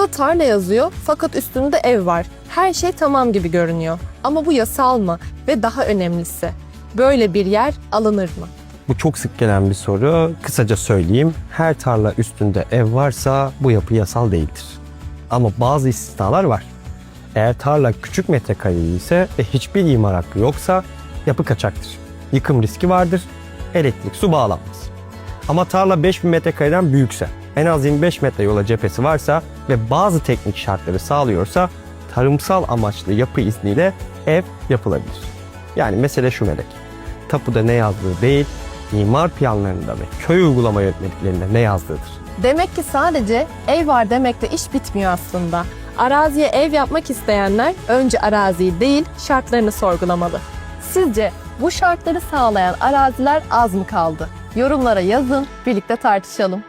Tapuda tarla yazıyor fakat üstünde ev var. Her şey tamam gibi görünüyor. Ama bu yasal mı? Ve daha önemlisi, böyle bir yer alınır mı? Bu çok sık gelen bir soru. Kısaca söyleyeyim. Her tarla üstünde ev varsa bu yapı yasal değildir. Ama bazı istisnalar var. Eğer tarla küçük metrekareli ise ve hiçbir imar hakkı yoksa yapı kaçaktır. Yıkım riski vardır. Elektrik, su bağlanmaz. Ama tarla 5000 metrekareden büyükse, en az 25 metre yola cephesi varsa ve bazı teknik şartları sağlıyorsa tarımsal amaçlı yapı izniyle ev yapılabilir. Yani mesele şu melek. Tapuda ne yazdığı değil, imar planlarında ve köy uygulama yönetmeliklerinde ne yazdığıdır. Demek ki sadece ev var demekle iş bitmiyor aslında. Araziye ev yapmak isteyenler önce araziyi değil şartlarını sorgulamalı. Sizce bu şartları sağlayan araziler az mı kaldı? Yorumlara yazın, birlikte tartışalım.